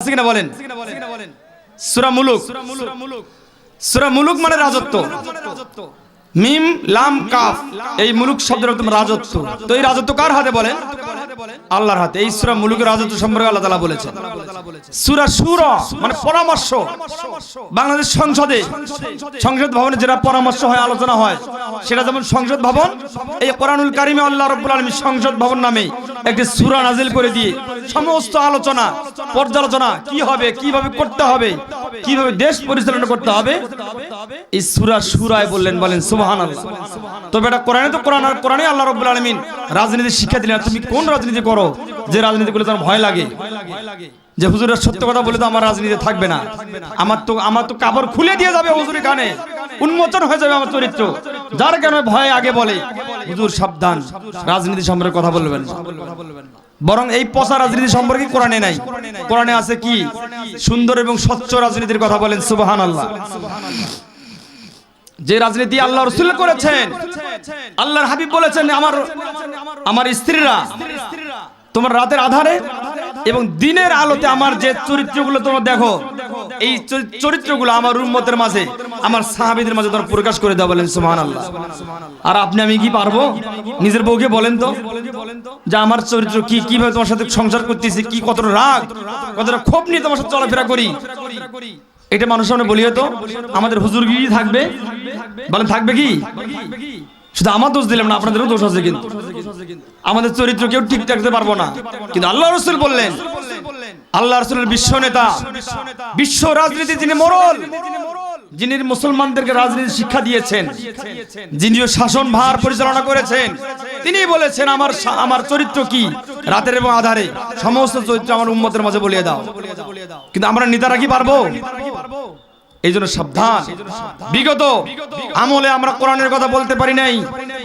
আছে কিনা বলেন? সুরা মুলুক। সুরা মুলুক মানে রাজত্ব। মিম, লাম, কাফ, এই মুলুক শব্দের রাজত্ব। তো এই রাজত্ব কার হাতে বলেন আল্লাহর হাতে। এই সুরা মুলুকের রাজত্ব সম্পর্কে আল্লাহ বলেছেন। সুরা সুরা মানে পরামর্শ। বাংলাদেশ সংসদে সংসদ ভবনে যেটা পরামর্শ হয়, আলোচনা হয় সেটা যেমন সংসদ ভবন, এই কোরআনুল কারিমে আল্লাহ রাব্বুল আলামিন সংসদ ভবন নামে একটি সূরা নাজিল করে দিয়ে সমস্ত আলোচনা, পর্যালোচনা কি হবে, কীভাবে করতে হবে, কীভাবে দেশ পরিচালনা করতে হবে, এই সুরা সুরায় বললেন, বলেন, সুবহানাল্লাহ। তবে এটা কোরআনে তো কোরআন কোরআনে আল্লাহ রাব্বুল আলামিন রাজনীতি শিক্ষা দিলেন, তুমি কোন রাজনীতি করো, যে রাজনীতি করলে তোমার ভয় লাগে? যে হুজুরের সত্য কথা বলে তো আমার রাজনীতি থাকবে না। আমার তো আমার তো কাপড় খুলে দিয়ে যাবে হুজুরের কানে। উন্মোচন হয়ে যাবে আমার চরিত্র। যার কারণে ভয় আগে বলে। হুজুর, সাবধান। রাজনীতি সম্পর্কে কথা বলবেন বরং এই পচা রাজনীতি সম্পর্কে কোরআনে নাই। কোরআনে আছে কি? সুন্দর এবং স্বচ্ছ রাজনীতির কথা বলেন সুবহান আল্লাহ যে রাজনীতি আল্লাহ রসুল করেছেন, আল্লাহর হাবিব বলেছেন, আমার আমার স্ত্রীরা, তোমার রাতের আধারে এবং দিনের আলোতে আমার যে চরিত্রগুলো তোমরা দেখো এই চরিত্রগুলো আমার উম্মতের মাঝে আমার সাহাবীদের মাঝে তোমার প্রকাশ করে দেওয়া বলেন সুবহানাল্লাহ। আর আপনি আমি কি পারব? নিজের বউকে বলেন তো যে আমার চরিত্র কি কীভাবে তোমার সাথে সংসার করতেছি কি কতটা রাগ কতটা ক্ষোভ নিয়ে তোমার সাথে চলাফেরা করি? এটা মানুষের সামনে বলিয়ে তো আমাদের হুজুর হুজুরগিরি থাকবে? বলেন থাকবে কি? শুধু আমার দোষ দিলাম না আপনাদেরও দোষ আছে কিন্তু। আমাদের চরিত্র কেউ ঠিক রাখতে পারব না। কিন্তু আল্লাহ রসুল বললেন আল্লাহ রসুলের বিশ্ব নেতা, বিশ্ব রাজনীতি যিনি মরল, যিনি মুসলমানদেরকে রাজনীতি শিক্ষা দিয়েছেন, যিনিও শাসন ভার পরিচালনা করেছেন, তিনি বলেছেন, আমার আমার চরিত্র কি? রাতের এবং আধারে, সমস্ত চরিত্র আমার উম্মতের মাঝে বলিয়ে দাও। কিন্তু আমরা নেতারা কি পারব? এই জন্য সাবধান। বিগত আমলে আমরা কোরআনের কথা বলতে পারি নাই,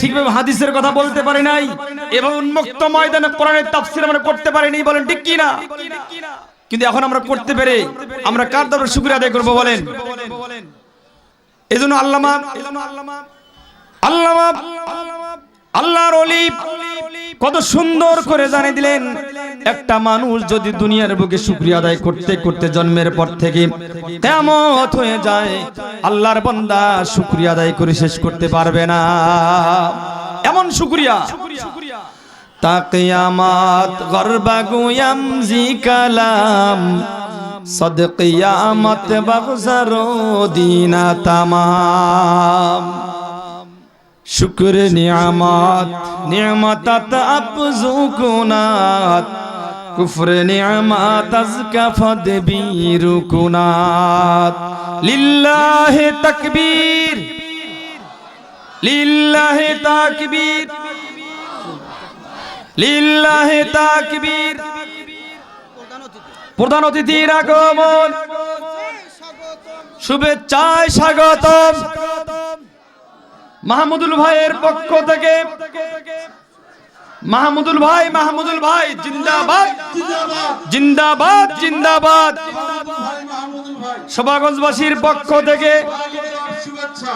ঠিকভাবে হাদিসের কথা বলতে পারি নাই, এবং উন্মুক্ত ময়দানে কোরআনের তাফসির আমরা করতে পারিনি বলেন ঠিক কি না কিন্তু এখন আমরা করতে পেরে আমরা কার দরবারে শুকরিয়া আদায় করব বলেন? এই জন্য আল্লামা আল্লামা আল্লাহর অলি কত সুন্দর করে জানিয়ে দিলেন, একটা মানুষ যদি দুনিয়ার বুকে শুক্রিয়া আদায় করতে করতে জন্মের পর থেকে কেমত হয়ে যায়, আল্লাহর বান্দা শুক্রিয়া আদায় করে শেষ করতে পারবে না। এমন শুক্রিয়া তাকিয়ামাত গরবা গুয়াম, জি কালাম। সদকিয়ামত বগজরো দিনা তামাম। শুক্র নিয়ামত, নিয়ামতাত আফজু কুনাত কুফর নিয়ামত, আজকা ফদবীর কুনাত লিল্লাহি তাকবীর লিল্লাহি তাকবীর। লিল্লাহি তাকবীর। প্রধান অতিথির আগমন। শুভেচ্ছায় স্বাগতম। মাহমুদুল ভাইয়ের পক্ষ থেকে। মাহমুদুল ভাই মাহমুদুল ভাই, জিন্দাবাদ। জিন্দাবাদ জিন্দাবাদ। সভাগঞ্জবাসীর পক্ষ থেকে। শুভেচ্ছা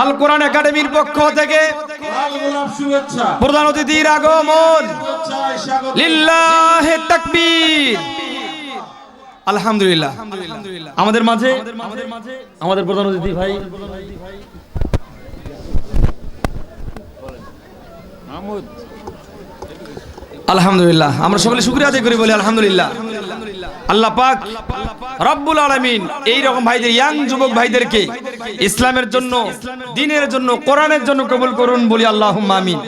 আল কোরআন একাডেমির পক্ষ থেকে প্রধান অতিথির আগমন। আলহামদুলিল্লাহ। আমাদের মাঝে, আমাদের প্রধান অতিথি ভাই। আলহামদুলিল্লাহ। আমরা সকলে শুকরিয়া আদায় করি বলি আলহামদুলিল্লাহ। আল্লাহ পাক রব্বুল আলামিন এই রকম ভাইদের, ইয়াং যুবক ভাইদেরকে ইসলামের জন্য দিনের জন্য কোরআনের জন্য কবুল করুন বলি আল্লাহ মামিন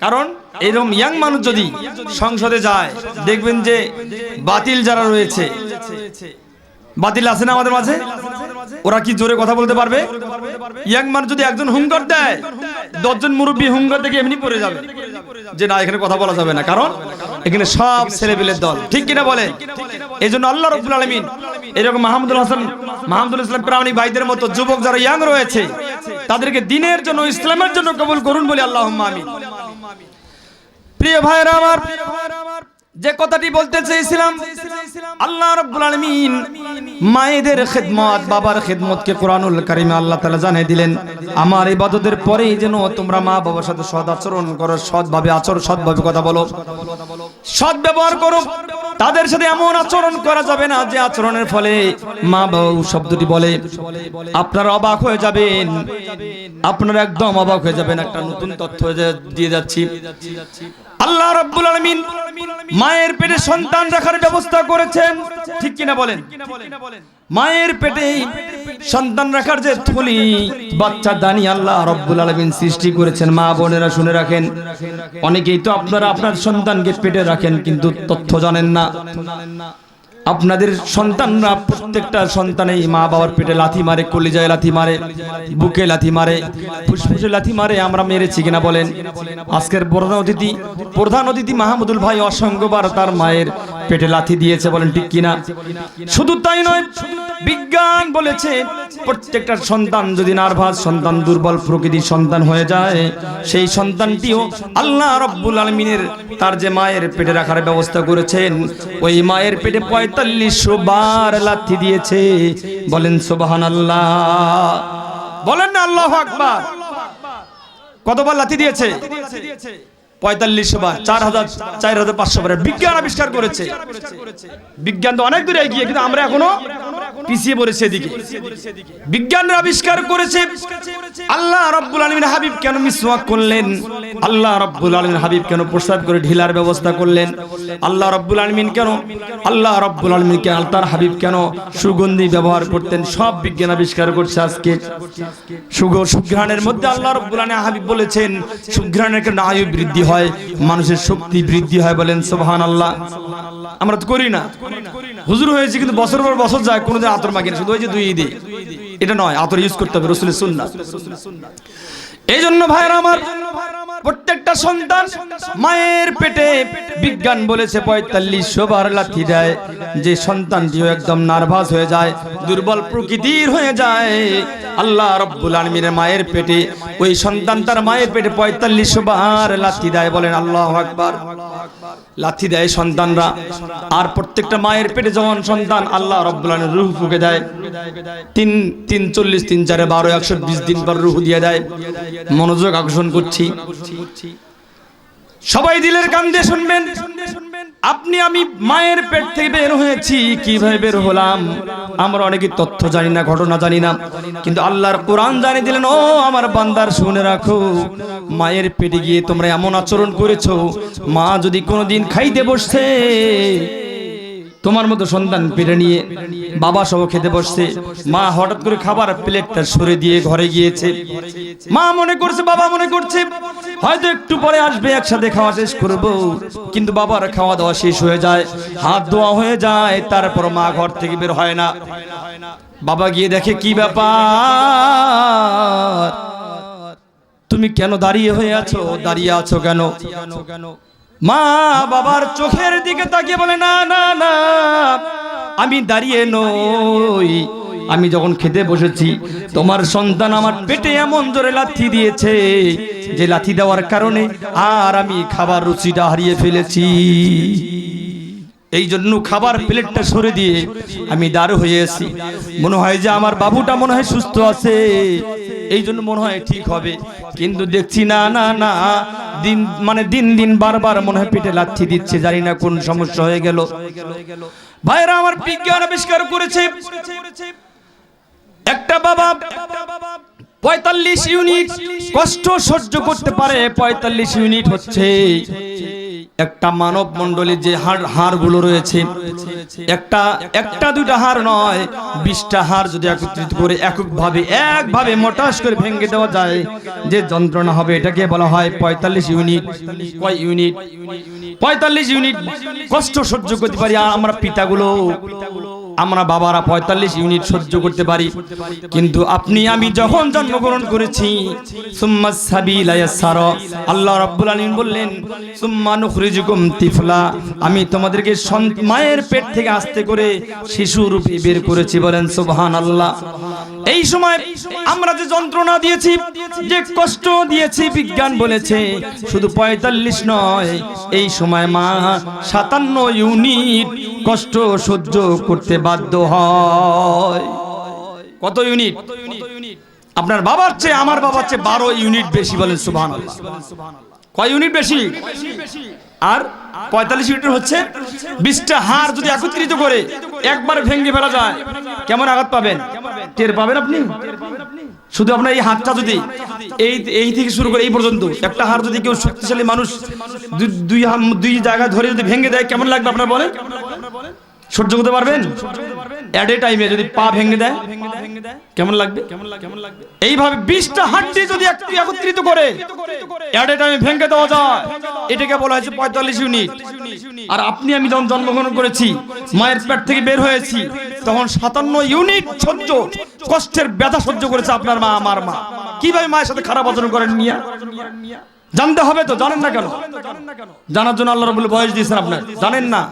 কারণ এরকম ইয়াং মানুষ যদি সংসদে যায় দেখবেন যে বাতিল যারা রয়েছে। বাতিল আছে না আমাদের মাঝে? ওরা কি জোরে কথা বলতে পারবে? ইয়াং মানুষ যদি একজন হুঙ্কার দেয় দশজন মুরব্বী হুঙ্গার থেকে এমনি পড়ে যাবে। যে না, এখানে কথা বলা যাবে না। কারণ এখানে সব ছেলেপিলের দল। ঠিক কিনা বলে? এই জন্য আল্লাহ রব্বুল আলমিন এরকম মাহমুদুল হাসান, মাহমুদুল ইসলাম প্রাণী ভাইদের মতো যুবক যারা ইয়াং রয়েছে, তাদেরকে দিনের জন্য, ইসলামের জন্য কবুল করুন বলে আল্লাহ আমি প্রিয় ভাইরা আমার যে কথাটি বলতে চেয়েছিলাম, আল্লাহ রাব্বুল আলামিন মায়েদের খেদমত, বাবার খেদমতকে কোরআনুল কারিমে আল্লাহ তাআলা জানিয়ে দিলেন, আমার ইবাদতের পরেই যেন তোমরা মা বাবার সাথে সৎ আচরণ করো, সৎভাবে আচরণ সৎভাবে কথা বলো, সৎ ব্যবহার করো। তাদের সাথে এমন আচরণ করা যাবে না যে আচরণের ফলে মা বাবা শব্দটি বলে। আপনারা অবাক হয়ে যাবেন। আপনারা একদম অবাক হয়ে যাবেন। একটা নতুন তথ্য দিয়ে যাচ্ছি। আল্লাহ রাব্বুল আলামিন মায়ের পেটে সন্তান রাখার ব্যবস্থা করেছেন। ঠিক কিনা বলেন? মায়ের পেটে সন্তান রাখার যে থলি, বাচ্চা দানি আল্লাহ রব্বুল আলমিন সৃষ্টি করেছেন, মা বোনেরা শুনে রাখেন। অনেকেই তো আপনারা আপনার সন্তানকে পেটে রাখেন, কিন্তু তথ্য জানেন না। আপনাদের সন্তানরা, প্রত্যেকটা সন্তানেই মা বাবার পেটে লাথি মারে, কলিজায় লাথি মারে, বুকে লাথি মারে, ফুসফুসে লাথি মারে, আমরা মেরেছি কিনা বলেন? আজকের প্রধান অতিথি প্রধান অতিথি মাহমুদুল ভাই অসংখ্যবার তার মায়ের পেটে লাথি দিয়েছে বলেন ঠিক কিনা? শুধু তাই নয়, বিজ্ঞান বলেছে, প্রত্যেকটা সন্তান যদি নার্ভাস, সন্তান দুর্বল প্রকৃতির সন্তান হয়ে যায়, সেই সন্তানটিও আল্লাহ রব্বুল আলমিনের তার যে মায়ের পেটে রাখার ব্যবস্থা করেছেন, ওই মায়ের পেটে পঁয়তাল্লিশশো বার লাথি দিয়েছে। বলেন সোবাহান আল্লাহ বলেন না, আল্লাহ আকবার। কতবার লাথি দিয়েছে? পঁয়তাল্লিশশো বার, চার হাজার চার হাজার পাঁচশো বার বিজ্ঞান আবিষ্কার করেছে। বিজ্ঞান তো অনেক দূরে এগিয়ে, কিন্তু আমরা এখনও পিছিয়ে পড়েছি এদিকে। আবিষ্কার করেছে আল্লাহ ঢিলার ব্যবস্থা করলেন? আলমিন কেন, আল্লাহ কেন হাবিব কেন সুগন্ধি ব্যবহার করতেন? সব বিজ্ঞান আবিষ্কার করছে আজকে। সুগ, সুঘ্রাণের মধ্যে আল্লাহ রব্বুল হাবিব বলেছেন, সুঘ্রাণের আয়ু বৃদ্ধি হয়, মানুষের শক্তি বৃদ্ধি হয় বলেন সোহান আল্লাহ আমরা তো করি না। হুজুর হয়েছে কিন্তু বছর পর বছর যায়, কোনোদিন আতর মাগিনা শুধু ওই যে দুই ঈদে। এটা নয় আতর ইউজ করতে হবে, রসুলের সুন্নাহ এই জন্য ভাইরা আমার, প্রত্যেকটা সন্তান মায়ের পেটে বিজ্ঞান বলেছে, পঁয়তাল্লিশশো বার লাথি দেয়। যে সন্তানটিও একদম নার্ভাস হয়ে যায়, দুর্বল প্রকৃতির হয়ে যায়। আল্লাহ রব্বুল আলমীর মায়ের পেটে, ওই সন্তান তার মায়ের পেটে পঁয়তাল্লিশশো বার লাথি দেয় বলেন আল্লাহ আকবার। লাথি দেয় সন্তানরা। আর প্রত্যেকটা মায়ের পেটে যখন সন্তান, আল্লাহ রব্বুল্লাহ রুহ ফুকে দেয়। তিন তিন, চল্লিশ, তিন, চারে বারো, একশো বিশ দিন পর রুহ দিয়ে দেয়। মনোযোগ আকর্ষণ করছি। সবাই দিলের কান দিয়ে শুনবেন। আপনি আমি মায়ের পেট থেকে বের হয়েছি, কীভাবে বের হলাম? আমরা অনেকে তথ্য জানি না, ঘটনা জানি না। কিন্তু আল্লাহর কোরআন জানিয়ে দিলেন, ও আমার বান্দার, শুনে রাখো, মায়ের পেটে গিয়ে তোমরা এমন আচরণ করেছ, মা যদি কোনোদিন খাইতে বসছে তোমার মতো সন্তান পেরে নিয়ে বাবা সহ খেতে বসছে। মা হঠাৎ করে খাবার প্লেটটা সরে দিয়ে ঘরে গিয়েছে। মা মনে করছে, বাবা মনে করছে, হয়তো একটু পরে আসবে, একসাথে খাওয়া শেষ করব। কিন্তু বাবার খাওয়া দাওয়া শেষ হয়ে যায়, হাত ধোয়া হয়ে যায়, তারপর মা ঘর থেকে বের হয় না। বাবা গিয়ে দেখে, কি ব্যাপার? তুমি কেন দাঁড়িয়ে হয়ে আছো? দাঁড়িয়ে আছো কেন? মা বাবার চোখের দিকে তাকিয়ে বলে, না না না, আমি দাঁড়িয়ে নই। আমি যখন খেতে বসেছি, তোমার সন্তান আমার পেটে এমন জোরে লাথি দিয়েছে যে লাথি দেওয়ার কারণে আর আমি খাবার রুচিটা হারিয়ে ফেলেছি। এই জন্য খাবার প্লেটটা সরে দিয়ে আমি দাঁড় হয়ে আছি। মনে হয় যে আমার বাবুটা মনে হয় সুস্থ আছে। এই জন্য মনে হয় ঠিক হবে। কিন্তু দেখছি না না না দিন মানে দিন দিন বারবার মনে হয় পেটে লাথি দিচ্ছে, জানি না কোন সমস্যা হয়ে গেল। ভাইরা আমার বিজ্ঞান আবিষ্কার করেছে, একটা বাবা পঁয়তাল্লিশ ইউনিট কষ্ট সহ্য করতে পারে, পঁয়তাল্লিশ ইউনিট হচ্ছে। একটা মানব মন্ডলী যে হাড়, হাড়গুলো রয়েছে, একটা একটা দুইটা হাড় নয়, বিশটা হাড় যদি একত্রিত করে এককভাবে, একভাবে মোটাস করে ভেঙে দেওয়া যায়, যে যন্ত্রণা হবে এটাকে বলা হয় পঁয়তাল্লিশ ইউনিট। কয় ইউনিট? পঁয়তাল্লিশ ইউনিট। কষ্ট সহ্য করতে পারি আমরা পিতাগুলো। আমরা বাবারা পঁয়তাল্লিশ ইউনিট সহ্য করতে পারি। কিন্তু আপনি, আমি যখন জন্মগ্রহণ করেছি, সুম্মা আল্লাহ রাব্বুল আলামিন বললেন, সুম্মা আমি তোমাদেরকে মায়ের পেট থেকে আস্তে করে শিশু রূপে বের করেছি বলেন সুবহানাল্লাহ। এই সময় আমরা যে যন্ত্রণা দিয়েছি, যে কষ্ট দিয়েছি, বিজ্ঞান বলেছে, শুধু পঁয়তাল্লিশ নয়, এই সময় মা সাতান্ন ইউনিট কষ্ট সহ্য করতে বাধ্য হয়। কত ইউনিট? আপনার বাবার চেয়ে আমার বাবার চেয়ে বারো ইউনিট বেশি বলেন সুবহান কয় ইউনিট বেশি? আর পঁয়তাল্লিশ ইউনিট হচ্ছে বিশটা হাড় যদি একত্রিত করে একবার ভেঙে ফেলা যায়, কেমন আঘাত পাবেন? টের পাবেন আপনি? শুধু আপনার এই হাতটা যদি এই এই থেকে শুরু করে এই পর্যন্ত, একটা হাড় যদি কেউ শক্তিশালী মানুষ দুই দুই জায়গায় ধরে যদি ভেঙে দেয়, কেমন লাগবে আপনার বলেন? সহ্য করতে পারবেন? অ্যাট এ টাইমে যদি পা ভেঙে দেয় কেমন লাগবে? এইভাবে বিশটা হাড্ডি যদি একত্রিত করে অ্যাট এ টাইমে ভেঙে দেওয়া যায় এটাকে বলা হয়েছে পঁয়তাল্লিশ ইউনিট আর আপনি আমি যখন জন্মগ্রহণ করেছি মায়ের পেট থেকে বের হয়েছি তখন সাতান্ন ইউনিট সহ্য কষ্টের ব্যথা সহ্য করেছে আপনার মা আমার মা। কীভাবে মায়ের সাথে খারাপ আচরণ করেন মিয়া? জানতে হবে তো জানেন না কেন? জানার জন্য আল্লাহ রবুল বয়স দিয়েছেন আপনার। জানেন না?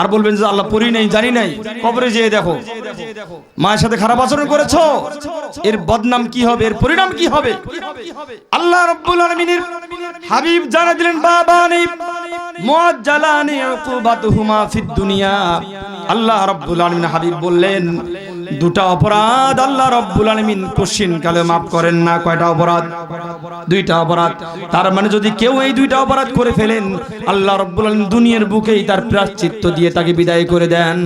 আর বলবেন যে আল্লাহ পড়ি নাই, জানি নাই। কবরে যেয়ে দেখো। মায়ের সাথে খারাপ আচরণ করেছ? এর বদনাম কি হবে? এর পরিণাম কি হবে? আল্লাহ রব্বুল আলামিনের হাবিব জানা দিলেন, বাবা মুআজ্জালানি উকুবাতুহুমা দুনিয়া। আল্লাহ রব্বুল আলামিন হাবিব বললেন দুটা অপরাধ আল্লাহ রব্বুল আলমিন কোশ্চিন কালে মাফ করেন না। কয়টা অপরাধ? দুইটা অপরাধ। তার মানে যদি কেউ এই দুইটা অপরাধ করে ফেলেন, আল্লাহ রব্বুল আলম দুনিয়ার বুকেই তার প্রাশ্চিত্য দিয়ে তাকে বিদায় করে দেন।